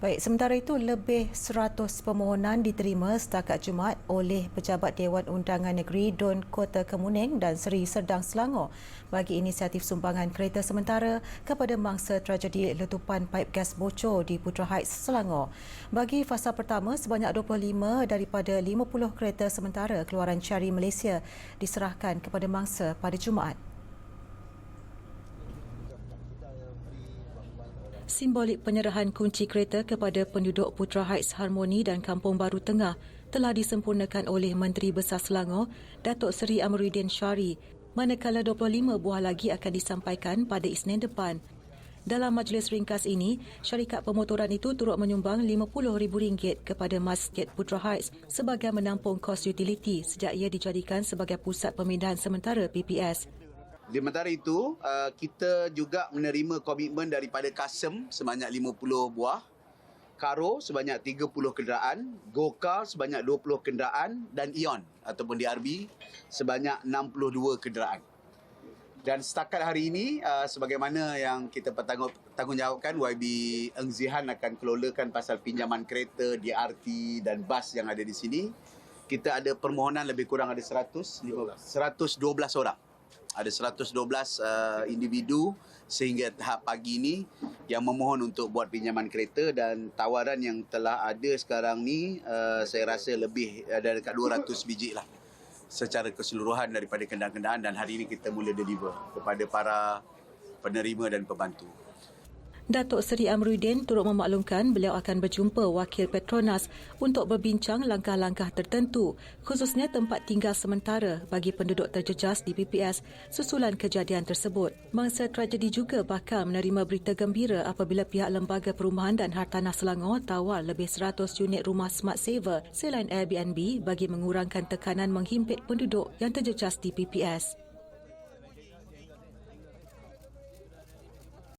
Baik, sementara itu lebih 100 permohonan diterima setakat Jumaat oleh Pejabat Dewan Undangan Negeri Don Kota Kemuning dan Seri Serdang Selangor bagi inisiatif sumbangan kereta sementara kepada mangsa tragedi letupan paip gas bocor di Putra Heights, Selangor. Bagi fasa pertama, sebanyak 25 daripada 50 kereta sementara keluaran Syari Malaysia diserahkan kepada mangsa pada Jumaat. Simbolik penyerahan kunci kereta kepada penduduk Putra Heights Harmoni dan Kampung Baru Tengah telah disempurnakan oleh Menteri Besar Selangor, Datuk Seri Amruddin Syari, manakala 25 buah lagi akan disampaikan pada Isnin depan. Dalam majlis ringkas ini, syarikat pemotoran itu turut menyumbang RM50,000 kepada Masjid Putra Heights sebagai menampung kos utiliti sejak ia dijadikan sebagai pusat pemindahan sementara PPS. Di antara itu, uh, kita juga menerima komitmen daripada Kasem sebanyak 50 buah, Karo sebanyak 30 kenderaan, Gokar sebanyak 20 kenderaan dan Ion ataupun DRB sebanyak 62 kenderaan. Dan setakat hari ini, uh, sebagaimana yang kita bertanggung, tanggungjawabkan, YB Eng Zihan akan kelolakan pasal pinjaman kereta, DRT dan bas yang ada di sini. Kita ada permohonan lebih kurang ada 100, 112 orang ada 112 uh, individu sehingga tahap pagi ini yang memohon untuk buat pinjaman kereta dan tawaran yang telah ada sekarang ni uh, saya rasa lebih ada dekat 200 biji lah secara keseluruhan daripada kenderaan-kenderaan dan hari ini kita mula deliver kepada para penerima dan pembantu. Datuk Seri Amruddin turut memaklumkan beliau akan berjumpa wakil Petronas untuk berbincang langkah-langkah tertentu khususnya tempat tinggal sementara bagi penduduk terjejas di PPS susulan kejadian tersebut. Mangsa tragedi juga bakal menerima berita gembira apabila pihak Lembaga Perumahan dan Hartanah Selangor tawar lebih 100 unit rumah Smart Saver selain Airbnb bagi mengurangkan tekanan menghimpit penduduk yang terjejas di PPS.